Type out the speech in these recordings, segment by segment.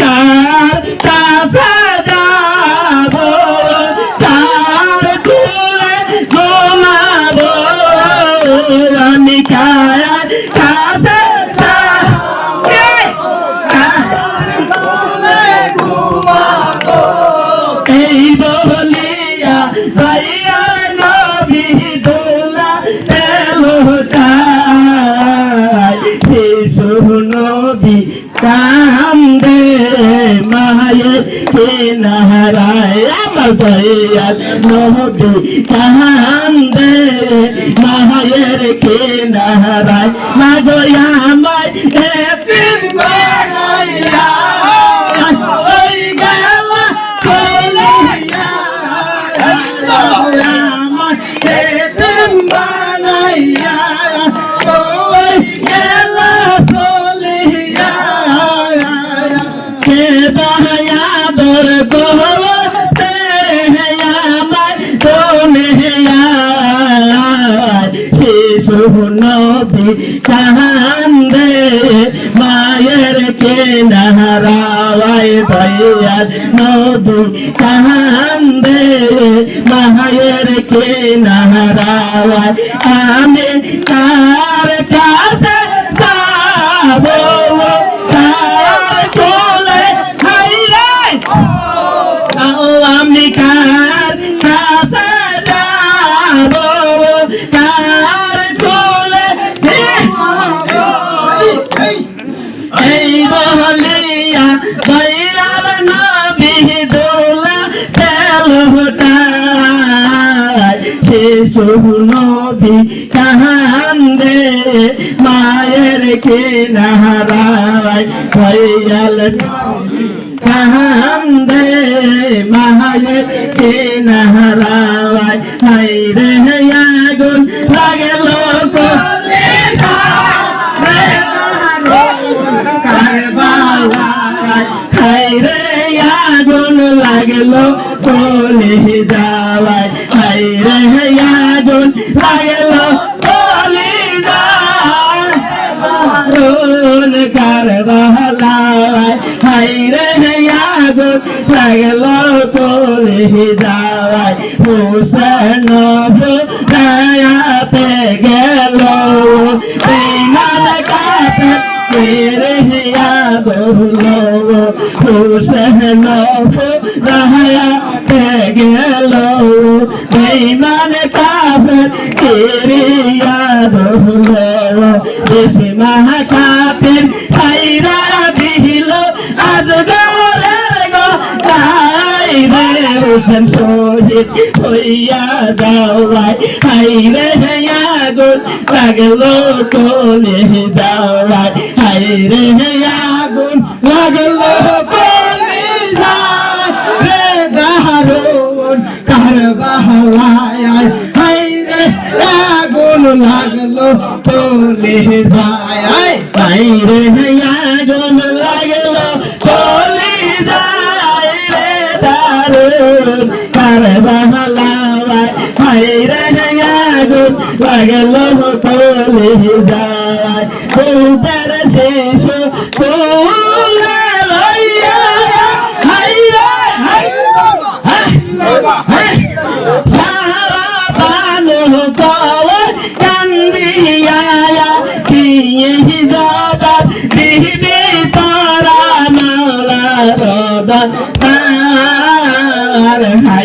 কার কাছে যাব কার কুলে ঘুমাবো। আমি কার কাছে এই বলিয়া ভাইয়া নবী দোলা এলোটাই শিশু নবী কান্দে মায়ের কে নাহারায় আমার দয়াল নবী কান্দে মায়ের কে নাহারায় মাগয়া আমায় এতিম নাহারায় দয়ার নবী কান্দে মায়ের কে নাহারায় আমি কার কাছে যাব। শিশু নবী কান্দে মায়ের কে নাহারায় দয়াল কান্দে মায়ের কে নাহারায় হাই রে লাগল কলে যাওয়ায় খাইরে আগুন লাগেল আগুন কারবালায় হাই রে আগুন লাগেল তোলে যাওয়ায় হুসেন দয়াতে গেল ইমান কাপে হুসেন গেল ইমান কাপ করিয়া ধরল দেশে মহাকাপের ছাইরা দিল আজ হোসেন শহীদ হইয়া হাই রে হ্যাঁ গুণ লাগল কোলে হাই রে হ্যাঁ গুণ লাগল কোলে যাওয়াই রে দারুণ হাই রে আগুন লাগল কোলে যায়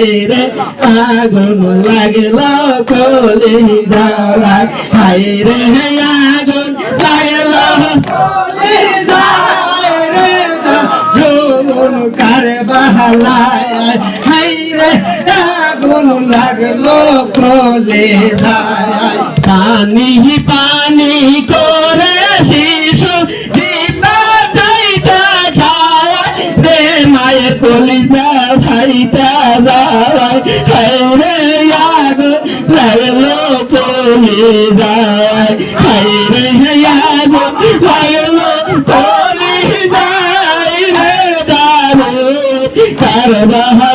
হাইরে আগুন লাগল কলি যাওয়া হাইরে আগুন লাগল কলি যাওয়া আগুন কার বাহালায় হাইরে আগুন লাগল কলে যায় পানি পানি করে মায়ের কলিজা ভাইটা যাওয়ায়। হাইরে আগো লাগল পলি যাওয়ায়। হাইরে আগো লাগল পলি যায় রে দারু কারবাহা